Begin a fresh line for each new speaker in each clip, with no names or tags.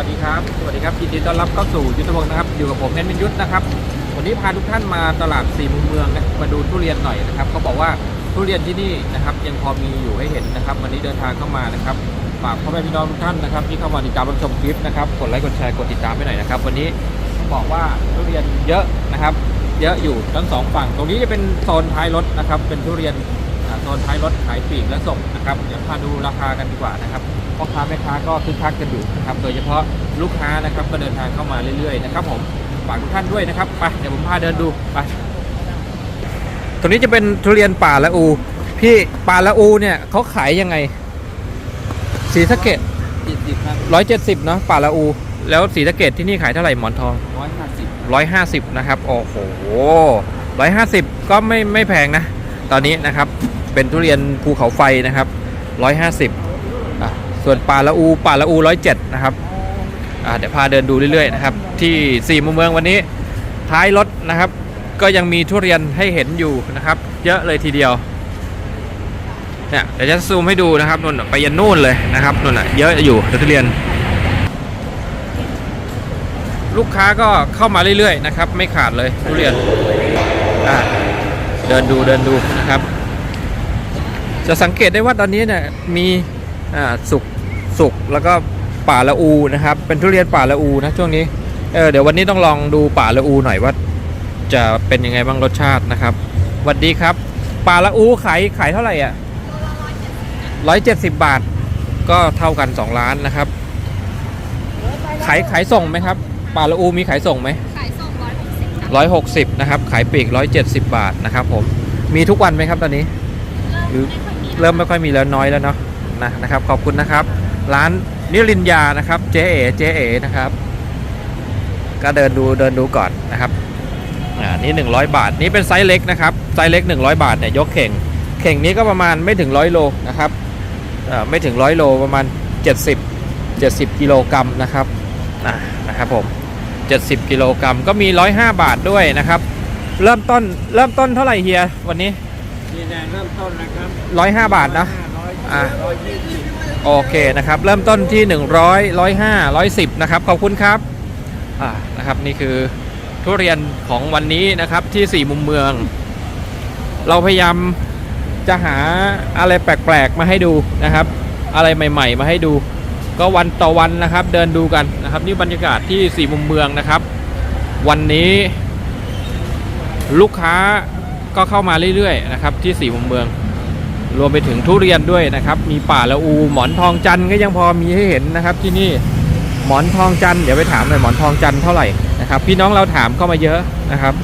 วัสดีครับ สวัสดีครับยินดีต้อนรับเข้าสู่ยุทธพงศ์นะครับ อยู่กับผมเพนมินยุทธนะครับ วันนี้พาทุกท่านมาตลาดสี่มุมเมืองนะ มาดูทุเรียนหน่อยนะครับ เขาบอกว่าทุเรียนที่นี่นะครับยังพอมีอยู่ให้เห็นนะครับ วันนี้เดินทางเข้ามานะครับ ฝากพ่อแม่พี่น้องทุกท่านนะครับที่เข้ามาติดตามรับชมคลิปนะครับ กดไลค์ กดแชร์ กดติดตามไปหน่อยนะครับ วันนี้ต้องบอกว่าทุเรียนเยอะนะครับ เยอะอยู่ทั้งสองฝั่ง ตรงนี้จะเป็นโซนท้ายรถนะครับ เป็นทุเรียนโซนท้ายรถขายปลีกและส่งนะครับ เดี๋ยวพาดูราคากันดีกว่านะครับ พ่อค้าแม่ค้าก็คึกคักกันอยู่นะครับโดยเฉพาะลูกค้านะครับก็เดินทางเข้ามาเรื่อยๆนะครับผมฝากทุกท่านด้วยนะครับไปเดี๋ยวผมพาเดินดูไปตรงนี้จะเป็นทุเรียนป่าละอู พี่ป่าละอูเนี่ยเขาขายยังไง สีสะเกด
จิตสิบครับ
ร้อยเจ็ดสิบเนาะป่าละอู แล้วสีสะเกดที่นี่ขายเท่าไหร่หมอนทอง
ร้อยห้าสิบ
ร้อยห้าสิบนะครับโอ้โหร้อยห้าสิบก็ไม่ไม่แพงนะ ตอนนี้นะครับเป็นทุเรียนภูเขาไฟนะครับร้อยห้าสิบอะ ส่วนป่าละอูป่าละอูร้อยเจ็ดนะครับเดี๋ยวพาเดินดูเรื่อยๆนะครับที่สี่มุมเมืองวันนี้ท้ายรถนะครับ ก็ยังมีทุเรียนให้เห็นอยู่นะครับ เยอะเลยทีเดียวเนี่ยเดี๋ยวจะซูมให้ดูนะครับนู่นไปยันนู่นเลยนะครับนู่นน่ะเยอะอยู่ทุเรียน ลูกค้าก็เข้ามาเรื่อยๆนะครับ ไม่ขาดเลยทุเรียนอะเดินดูเดินดูนะครับ จะสังเกตได้ว่าตอนนี้เนี่ยมี สุกสุกแล้วก็ป่าละอูนะครับ เป็นทุเรียนป่าละอูนะช่วงนี้เออเดี๋ยววันนี้ต้องลองดูป่าละอูหน่อยว่าจะเป็นยังไงบ้างรสชาตินะครับสวัสดีครับ ป่าละอูขายขายเท่าไหร่อะร้อยเจ็ดสิบบาท ก็เท่ากันสองล้านนะครับ ขายขายส่งไหมครับ ป่าละอูมีขายส่งไหม
ขายส่งร้อยหกสิบค่ะ
ร้อยหกสิบนะครับ ขายปลีกร้อยเจ็ดสิบบาทนะครับ ผม มีทุกวันไหมครับตอนนี้ หรือ
เริ่มไม่ค่อยมี
เริ่มไม่ค่อยมีแล้วน้อยแล้วเนาะ นะนะครับขอบคุณนะครับ ร้านนิรินยานะครับ เจ๊เอ๋เจ๊เอ๋นะครับ ก็เดินดูเดินดูก่อนนะครับอ่านี่100 บาทนี่เป็นไซส์เล็กนะครับไซส์เล็ก 100 บาทเนี่ยยกเข่ง เข่งนี้ก็ประมาณไม่ถึงร้อยโลนะครับอ่าไม่ถึงร้อยโลประมาณ 70 70กิโลกรัมนะครับอ่านะครับผม70กิโลกรัมก็มี 105 บาทด้วยนะครับ เริ่มต้นเริ่มต้นเท่าไหร่เฮียวันนี้
นี่แน่เริ่มต้นนะครับ
105 บาทนะ
ร้ อะ
โอเคนะครับ เริ่มต้นที่ 100 105 110 นะครับ ขอบคุณครับอ่านะครับนี่คือทุเรียนของวันนี้นะครับที่4มุมเมือง เราพยายามจะหาอะไรแปลกๆมาให้ดูนะครับ อะไรใหม่ ๆ มาให้ดู ก็วันต่อวันนะครับ เดินดูกันนะครับ นี่บรรยากาศที่4มุมเมืองนะครับ วันนี้ ลูกค้าก็เข้ามาเรื่อยๆนะครับ ที่4มุมเมือง รวมไปถึงทุเรียนด้วยนะครับ มีป่าละอู หมอนทองจันทร์ก็ยังพอมีให้เห็นนะครับ ที่นี่หมอนทองจันทร์เดี๋ยวไปถามหน่อยหมอนทองจันทร์เท่าไหร่นะครับ พี่น้องเราถามเข้ามาเยอะนะครับ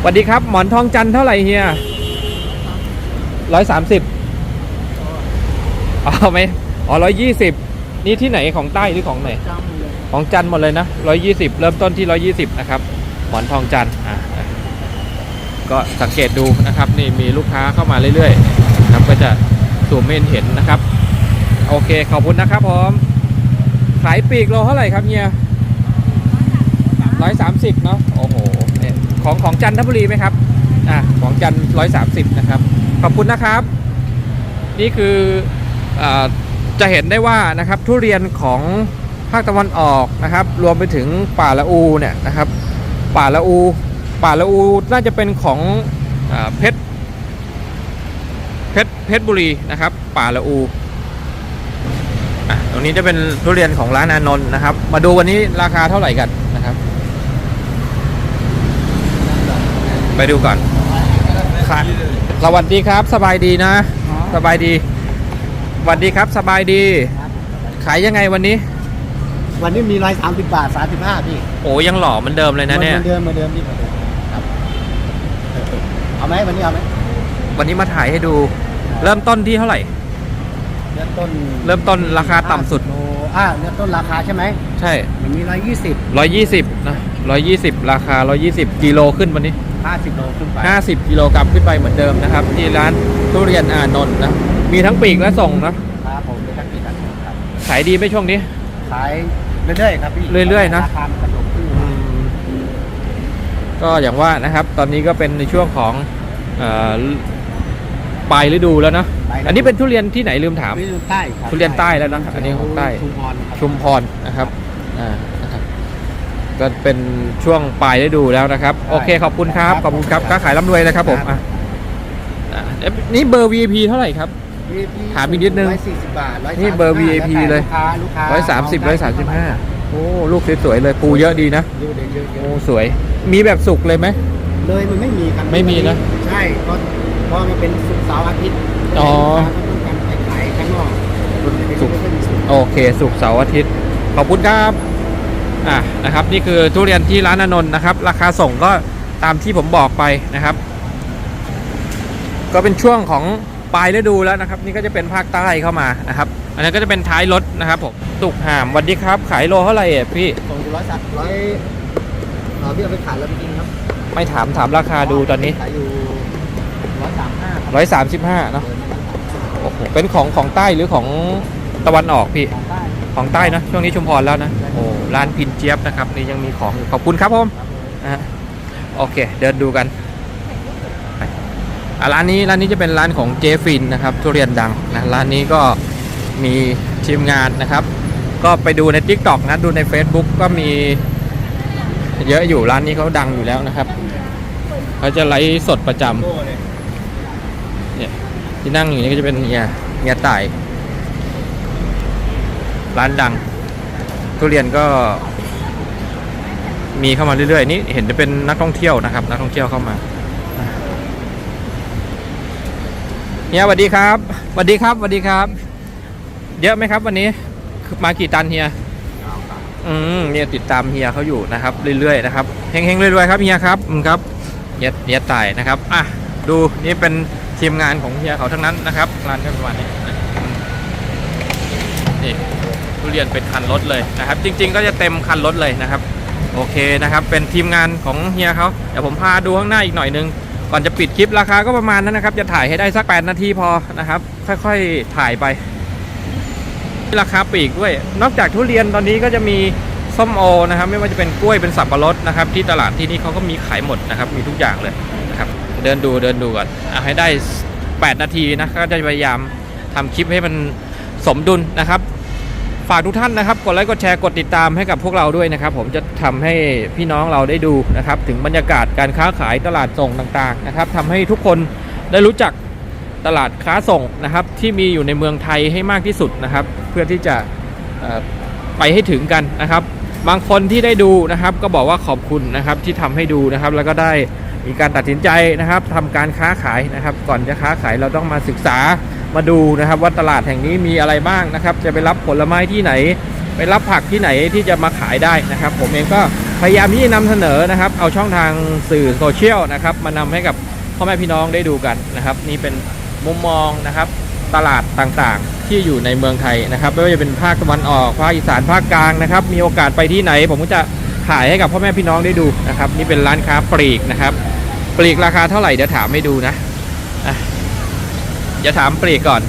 สวัสดีครับ หมอนทองจันทร์เท่าไหร่เฮียร้อยสามสิบอ๋อไหมอ๋อร้อยยี่สิบนี่ที่ไหนของใต้หรือของไหนของจันทร์หมดเลยนะร้อยยี่สิบเริ่มต้นที่ร้อยี่สิบนะครับหมอนทองจันทร์อะอะก็สังเกตดูนะครับ นี่มีลูกค้าเข้ามาเรื่อยๆ นะครับ ก็จะสูมเมนเห็นนะครับ โอเคขอบคุณนะครับผมขายปีกโลเท่าไหร่ครับเฮียร้อยสามสิบเนาะโอ้โหเนี่ยของของจันทบุรีไหมครับอะของจันร้อยสามสิบนะครับ ขอบคุณนะครับ นี่คืออาจะเห็นได้ว่านะครับทุเรียนของภาคตะวันออกนะครับ รวมไปถึงป่าละอูเนี่ยนะครับ ป่าละอู ป่าละอูน่าจะเป็นของอเพชร เพชรเพชรบุรีนะครับ ป่าละอูอะตรงนี้จะเป็นทุเรียนของร้านอานนท์นะครับ มาดูวันนี้ราคาเท่าไหร่กันนะครับ ไปดูก่อนค่ะสวัสดีครับ สบายดีนะ สบายดีสวัสดีครับ สบายดี ขายยังไงวันนี้
วันนี้มีร้อยสามสิบบาทสามสิบห้าพี่
โอ้ยังหล่อเหมือนเดิมเลยนะเนี่ย
หมือเดิมเหมือนเดิมพี่เหมือนเดิมครับเออเอาไหมวันนี้เอาไหม
วันนี้มาถ่ายให้ดู เริ่มต้นที่เท่าไหร่
เริ่มต้น
เริ่มต้นราคาต่ำสุด
โลอ่าเริ่มต้นราคาใช่ไหม
ใช่
มันมีร้อยยี่สิบ
ร้อยยี่สิบนะร้อยยี่สิบราคาร้อยยี่สิบกิโลขึ้นวันนี้
ห้าสิบโลขึ้นไป
ห้าสิบกิโลกรัมขึ้นไปเหมือนเดิมนะครับ ที่ร้านทุเรียนอานนท์นะ มีทั้งปีกและส่งนะ ครับ
ผมเป็นทักษิณครับ
ขายดีไหมช่วงนี้
ขายเรื่อยๆครับพี่
เรื่อยๆนะ
ราคามันกระโดดขึ้น
อืมก็อย่างว่านะครับ ตอนนี้ก็เป็นในช่วงของเอ่อ ปลายฤดูแล้วนะอันนี้เป็นทุเรียนที่ไหนลืมถาม
ทุเรียนใต้ครับ
ทุเรียนใต้แล้วนะอันนี้ของใต้
ชุมพรครับ
ชุมพรนะครับอ่านะครับก็เป็นช่วงปลายฤดูแล้วนะครับ โอเคขอบคุณครับขอบคุณครับค้าขายร่ำรวยนะครับผมอะอะเอ๊ะนี่เบอร์ VIP เท่าไหร่ครับ
VIP
ถามอีกนิดนึง
ร้อยสี่สิบบาทร้อย
นี่เบอร์ VIP เลย
ลูกค้าลูกค้า
ร้อยสามสิบร้อยสามสิบห้าโอ้ลูกสวยๆเลยปูเยอะดีนะ
เยอะเยอะเย
โอ้
อะ
สวย มีแบบสุกเลยไหม
เลยมันไม่มีครับ
ไม่มีนะ
ใช่เพราะ เพราะมันเป็นศุกร์เสาร์อาทิตย์
อ๋อ
ลูกค้าก็ต้องการไปขายข้างนอก
ศุกร์
ไม่ค่อยมีศุกร์
โอเคสุกร์เสาร์อาทิตย์ ขอบคุณครับ อะนะครับ นี่คือทุเรียนที่ร้านอนนท์นะครับ ราคาส่งก็ตามที่ผมบอกไปนะครับ ก็เป็นช่วงของปลายฤดูแล้วนะครับ นี่ก็จะเป็นภาคใต้เข้ามานะครับ อันนั้นก็จะเป็นท้ายรถนะครับผมตุกห่ามสวัสดีครับ ขายโลเท่าไหร่อะพี่
ส่งอยู่ร้อยสักร้อยเออพี่เอาไปขายแล้วจริงๆครับ
ไม่ถามถามราคาดูตอนนี้
ขายอยู่ร้อยสามห้า
ร้อยสามสิบห้าเนาะโอ้โหเป็นของของใต้หรือของตะวันออกพี่
ของใต้
ของใต้นะช่วงนี้ชุมพรแล้วนะโอ้ร้านพินเจี๊ยบนะครับนี่ยังมีของอยู่ขอบคุณครับผมนะฮะโอเค เดินดูกันร้านนี้ร้านนี้จะเป็นร้านของเจฟินนะครับทุเรียนดังนะร้านนี้ก็มีทีมงานนะครับ ก็ไปดูใน t ิ k t o k นะดูใน Facebook ก็มีเยอะอยู่ร้านนี้เขาดังอยู่แล้วนะครับเขาจะไลฟ์สดประจำ ที่นั่งอยู่นี่ก็จะเป็นเฮียเฮียต่าย ร้านดัง ทุเรียนก็ มีเข้ามาเรื่อยๆ นี่เห็นจะเป็นนักท่องเที่ยวนะครับ นักท่องเที่ยวเข้ามาเฮียสวัสดีครับสวัสดีครับสวัสดีครับ เยอะไหมครับ วันนี้มากี่ตันเฮียอืมเนี่ยติดตามเฮียเขาอยู่นะครับเรื่อยๆนะครับเฮงๆรวยๆครับเฮียครับอืมครับเฮียเฮียต่ายนะครับ อะดูนี่เป็น ทีมงานของเฮียเขาทั้งนั้นนะครับร้านก็ประมาณนี้นี่ทุเรียนเป็นคันรถเลยนะครับ จริง ๆ ก็จะเต็มคันรถเลยนะครับ โอเคนะครับ เป็นทีมงานของเฮียเขาเดี๋ยวผมพาดูข้างหน้าอีกหน่อยนึงก่อนจะปิดคลิปราคาก็ประมาณนั้นนะครับ จะถ่ายให้ได้สัก 8 นาทีพอนะครับ ค่อยๆถ่ายไป ราคาปีกด้วย นอกจากทุเรียนตอนนี้ก็จะมีส้มโอนะครับ ไม่ว่าจะเป็นกล้วยเป็นสับปะรดนะครับ ที่ตลาดที่นี่เขาก็มีขายหมดนะครับ มีทุกอย่างเลย เดินดูเดินดูก่อนเอาให้ได้ 8 นาทีนะก็จะพยายามทำคลิปให้มันสมดุลนะครับ ฝากทุกท่านนะครับ กดไลค์กดแชร์กดติดตามให้กับพวกเราด้วยนะครับ ผมจะทำให้พี่น้องเราได้ดูนะครับ ถึงบรรยากาศการค้าขายตลาดส่งต่างๆนะครับทำให้ทุกคนได้รู้จักตลาดค้าส่งนะครับ ที่มีอยู่ในเมืองไทยให้มากที่สุดนะครับ เพื่อที่จะไปให้ถึงกันนะครับ บางคนที่ได้ดูนะครับ ก็บอกว่าขอบคุณนะครับที่ทำให้ดูนะครับ แล้วก็ได้ มีการตัดสินใจนะครับทำการค้าขายนะครับ ก่อนจะค้าขายเราต้องมาศึกษามาดูนะครับ ว่าตลาดแห่งนี้มีอะไรบ้างนะครับ จะไปรับผลไม้ที่ไหน ไปรับผักที่ไหนที่จะมาขายได้นะครับ ผมเองก็พยายามที่จะนำเสนอนะครับ เอาช่องทางสื่อโซเชียลนะครับ มานำให้กับพ่อแม่พี่น้องได้ดูกันนะครับ นี่เป็นมุมมองนะครับ ตลาดต่างๆ ที่อยู่ในเมืองไทยนะครับไม่ว่าจะเป็นภาคตะวันออกภาคอีสานภาคกลางนะครับ มีโอกาสไปที่ไหน ผมก็จะถ่ายให้กับพ่อแม่พี่น้องได้ดูนะครับ นี่เป็นร้านค้าปลีกนะครับ ปลีกราคาเท่าไหร่เดี๋ยวถามให้ดูนะอะอย่าถามปลีกก่อน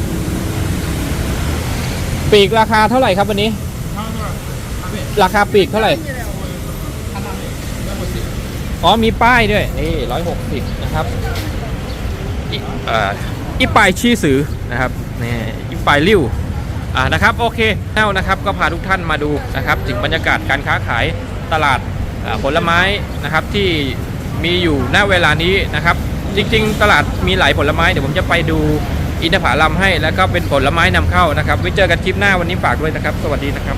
ปลีกราคาเท่าไหร่ครับวันนี้ ราคาปลีกเท่าไหร่อ๋อมีป้ายด้วยนี่ร้อยหกสิบนะครับอีเอ่ออีปายชี้สือนะครับนี่อีปายริ้วอ่านะครับโอเคแนวนะครับก็พาทุกท่านมาดูนะครับถึงบรรยากาศการค้าขายตลาดอ่าผลไม้นะครับที่ มีอยู่ณเวลานี้นะครับ จริง ๆ ตลาดมีหลายผลไม้เดี๋ยวผมจะไปดูอินทผลัมให้ แล้วก็เป็นผลไม้นำเข้านะครับไว้เจอกันคลิปหน้าวันนี้ฝากด้วยนะครับ สวัสดีนะครับ